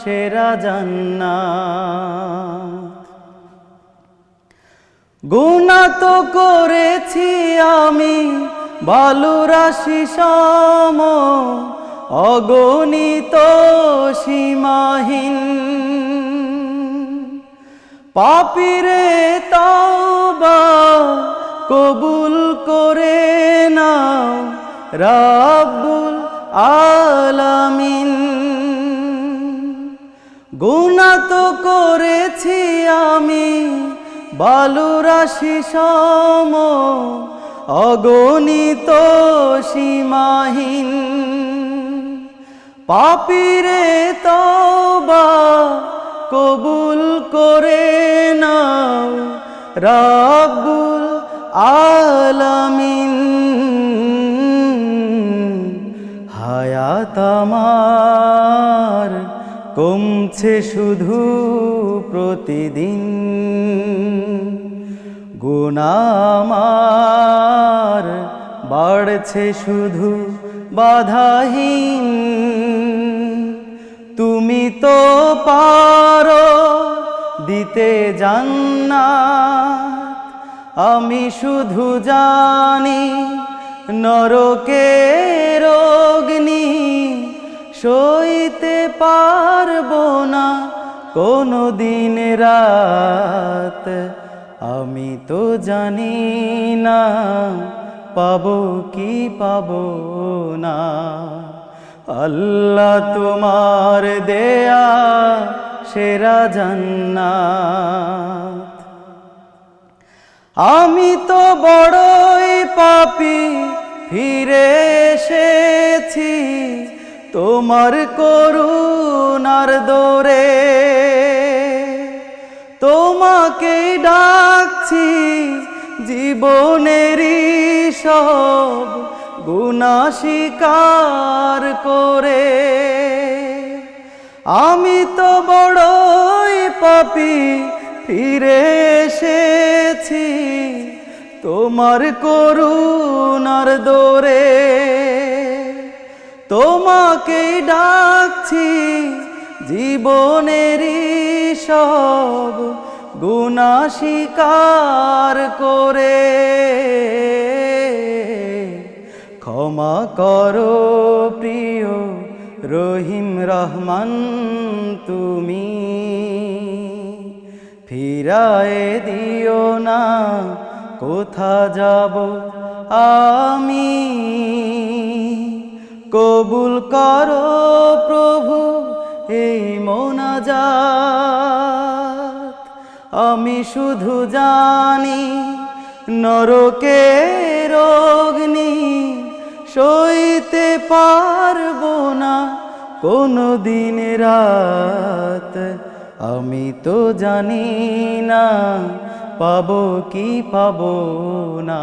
সেরা জান্না গুণা তো করেছি আমি বালুরাশি সম অগণিত সীমাহীন। পাপিরে তাওবা কবুল করে নাও, রাব্বুল আলামিন। গুণা তো করেছি আমি, বালুরাশি সম, অগণিত সীমাহীন। পাপিরে তবা কবুল করে নাও রাব্বুল আলামিন। হায়াত আমার কমছে শুধু প্রতিদিন। গুণামার বাড়ছে শুধু বাধাহীন। তুমি তো পারো দিতে জান্না আমি শুধু জানি নরকের অগ্নি। সইতে পারব না কোনো দিন রাত। আমি তো জানি না পাবো কি পাবো না। আল্লাহ তোমার দেয়া সেরা জান্নাত। আমি তো বড়ই পাপি, ফিরে এসেছি। তোমার করুণার দোরে তোমাকে ডাকছি জীবনেরই সব গুণা স্বীকার করে। আমি তো বড়ই পাপি, ফিরে এসেছি তোমার করুণার দোরে। তোমাকে ডাকছি জীবনের সব গুণা স্বীকার করে। ক্ষমা করো প্রিয় রহিম রহমান, তুমি ফিরায়ে দিও না, কোথা যাব আমি? কবুল করো প্রভু এই মোনাজাত। আমি শুধু জানি নরকের অগ্নি সইতে পারব না। কোনো দিন রাত আমি তো জানি না, পাবো কি পাবো না।